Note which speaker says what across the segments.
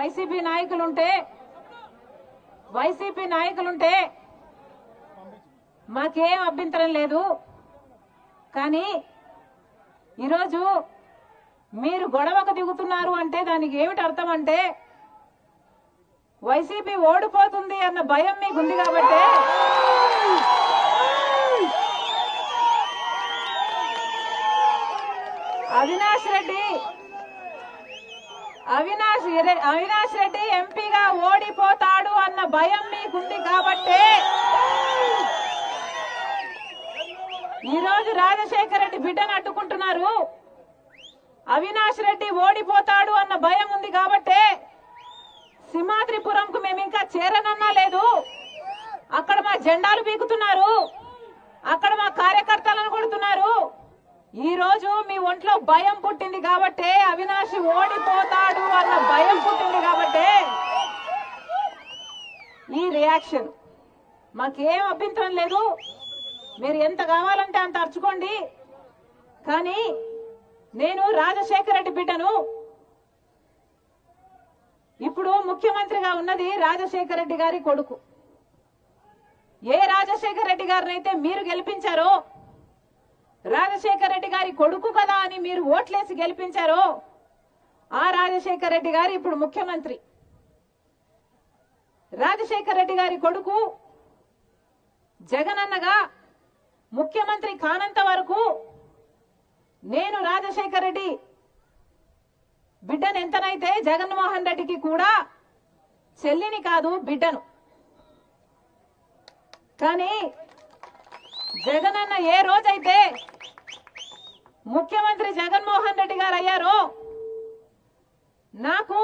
Speaker 1: YCP నాయకులుంటే YCP నాయకులుంటే మాకేం అభ్యంతరం లేదు. కానీ ఈరోజు మీరు గొడవకు దిగుతున్నారు అంటే దానికి ఏమిటి అర్థం అంటే వైసీపీ ఓడిపోతుంది అన్న భయం మీకుంది కాబట్టి అవినాష్ రెడ్డి అవినాష్ అవినాష్ రెడ్డి ఎంపీగా ఓడిపోతాడు అన్న భయం మీకుంది కాబట్టే ఈ రోజు రాజశేఖర రెడ్డి బిడ్డను అడ్డుకుంటున్నారు. అవినాష్ రెడ్డి ఓడిపోతాడు అన్న భయం ఉంది కాబట్టే సింహాద్రిపురంకు మేము ఇంకా చేరనన్నా లేదు. అక్కడ మా జెండాలు పీకుతున్నారు అక్కడ మా కార్యకర్తలను కూడా ఈ రోజు మీ ఒంట్లో భయం పుట్టింది కాబట్టే అవినాష్ ఓడిపోతాడు అన్న భయం పుట్టింది కాబట్టే ఈ రియాక్షన్ మాకేం అభ్యంతరం లేదు. మీరు ఎంత కావాలంటే అంత అర్చుకోండి. కానీ నేను రాజశేఖర రెడ్డి బిడ్డను. ఇప్పుడు ముఖ్యమంత్రిగా ఉన్నది రాజశేఖర రెడ్డి గారి కొడుకు. ఏ రాజశేఖర రెడ్డి గారినైతే మీరు గెలిపించారో రాజశేఖర రెడ్డి గారి కొడుకు కదా అని మీరు ఓట్లేసి గెలిపించారో? ఆ రాజశేఖర రెడ్డి గారు ఇప్పుడు ముఖ్యమంత్రి. రాజశేఖర రెడ్డి గారి కొడుకు జగనన్నగా ముఖ్యమంత్రి కానంత వరకు నేను రాజశేఖర రెడ్డి బిడ్డను ఎంతనైతే జగన్మోహన్ రెడ్డికి కూడా చెల్లిని కాదు బిడ్డను. కానీ జగనన్న ఏ రోజైతే ముఖ్యమంత్రి జగన్మోహన్ రెడ్డి గారు అయ్యారు నాకు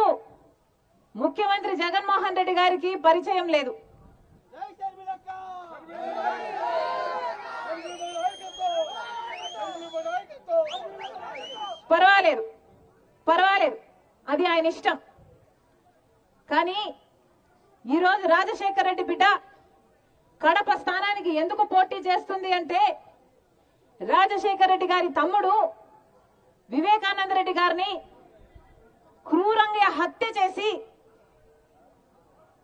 Speaker 1: ముఖ్యమంత్రి జగన్మోహన్ రెడ్డి గారికి పరిచయం లేదు. పర్వాలేదు. పర్వాలేదు. అది ఆయన ఇష్టం. కానీ ఈరోజు రాజశేఖర రెడ్డి బిడ్డ కడప స్థానానికి ఎందుకు పోటీ చేస్తుంది అంటే రాజశేఖర రెడ్డి గారి తమ్ముడు వివేకానంద రెడ్డి గారిని క్రూరంగా హత్య చేసి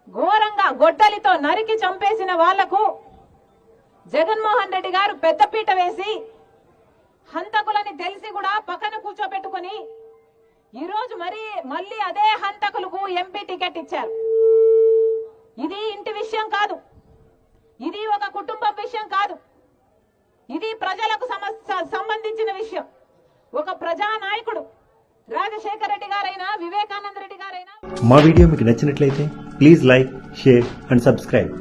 Speaker 1: ఘోరంగా గొడ్డలితో నరికి చంపేసిన వాళ్ళకు జగన్మోహన్ రెడ్డి గారు పెద్దపీట వేసి హంతకులని తెలిసి కూడా పక్కన కూర్చోబెట్టుకుని ఈరోజు మరీ మరి మళ్ళీ అదే హంతకులకు ఎంపీ టికెట్ ఇచ్చారు. ఇది ఇంటి విషయం కాదు. ఇది ఒక కుటుంబం విషయం కాదు. ప్రజలకు సంబంధించిన విషయం. ఒక ప్రజా నాయకుడు రాజశేఖర రెడ్డి గారైనా వివేకానంద రెడ్డి గారైనా.
Speaker 2: మా వీడియో మీకు నచ్చినట్లయితే please like share and subscribe.